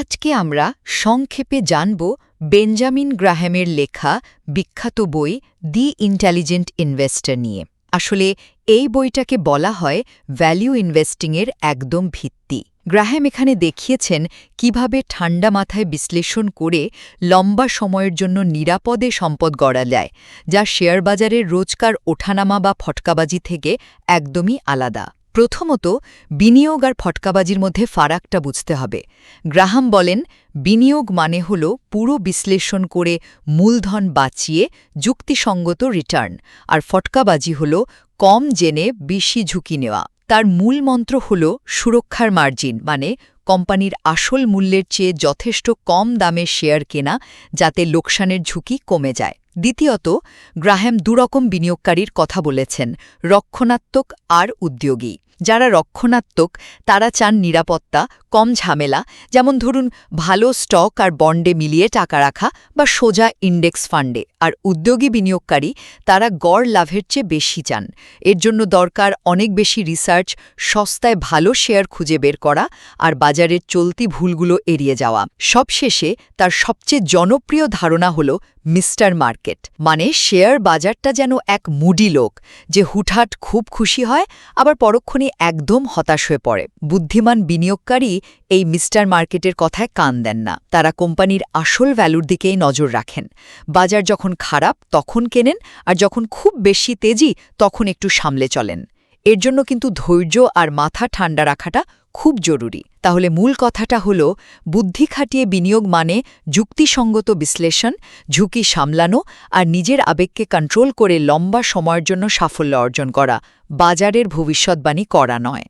আজকে আমরা সংক্ষেপে জানব বেঞ্জামিন গ্রাহ্যামের লেখা বিখ্যাত বই দি ইন্টেলিজেন্ট ইনভেস্টর নিয়ে। আসলে এই বইটাকে বলা হয় ভ্যালিউ ইনভেস্টিংয়ের একদম ভিত্তি। গ্রাহ্যাম এখানে দেখিয়েছেন কীভাবে ঠান্ডা মাথায় বিশ্লেষণ করে লম্বা সময়ের জন্য নিরাপদে সম্পদ গড়া যায়, যা শেয়ার বাজারের রোজকার ওঠানামা বা ফটকাবাজি থেকে একদমই আলাদা। প্রথমত, বিনিয়োগ আর ফটকাবাজির মধ্যে ফারাকটা বুঝতে হবে। গ্রাহাম বলেন, বিনিয়োগ মানে হল পুরো বিশ্লেষণ করে মূলধন বাঁচিয়ে যুক্তিসঙ্গত রিটার্ন আর ফটকাবাজি হল কম জেনে বেশি ঝুঁকি নেওয়া। তার মূল মন্ত্র হল সুরক্ষার মার্জিন মানে কোম্পানির আসল মূল্যের চেয়ে যথেষ্ট কম দামে শেয়ার কেনা, যাতে লোকসানের ঝুঁকি কমে যায়। দ্বিতীয়ত গ্রাহ্যাম দুরকম বিনিয়োগকারীর কথা বলেছেন, রক্ষণাত্মক আর উদ্যোগী। যারা রক্ষণাত্মক, তারা চান নিরাপত্তা, কম ঝামেলা, যেমন ধরুন ভালো স্টক আর বন্ডে মিলিয়ে টাকা রাখা বা সোজা ইন্ডেক্স ফান্ডে। আর উদ্যোগী বিনিয়োগকারী, তারা গড় লাভের চেয়ে বেশি চান। এর জন্য দরকার অনেক বেশি রিসার্চ, সস্তায় ভালো শেয়ার খুঁজে বের করা আর বাজারের চলতি ভুলগুলো এড়িয়ে যাওয়া। সবশেষে, তার সবচেয়ে জনপ্রিয় ধারণা হল মিস্টার মার্কেট। মানে শেয়ার বাজারটা যেন এক মুডি লোক, যে হুটহাট খুব খুশি হয়, আবার পরক্ষণে একদম হতাশ হয়ে পড়ে। বুদ্ধিমান বিনিয়োগকারী এই মিস্টার মার্কেটের কথায় কান দেন না। তারা কোম্পানির আসল ভ্যালুর দিকেই নজর রাখেন। বাজার যখন খারাপ, তখন কেনেন, আর যখন খুব বেশি তেজি, তখন একটু সামলে চলেন। এর জন্য কিন্তু ধৈর্য আর মাথা ঠান্ডা রাখাটা খুব জরুরি। তাহলে মূল কথাটা হল, বুদ্ধি খাটিয়ে বিনিয়োগ মানে যুক্তিসঙ্গত বিশ্লেষণ, ঝুঁকি সামলানো আর নিজের আবেগকে কন্ট্রোল করে লম্বা সময়ের জন্য সাফল্য অর্জন করা, বাজারের ভবিষ্যৎবাণী করা নয়।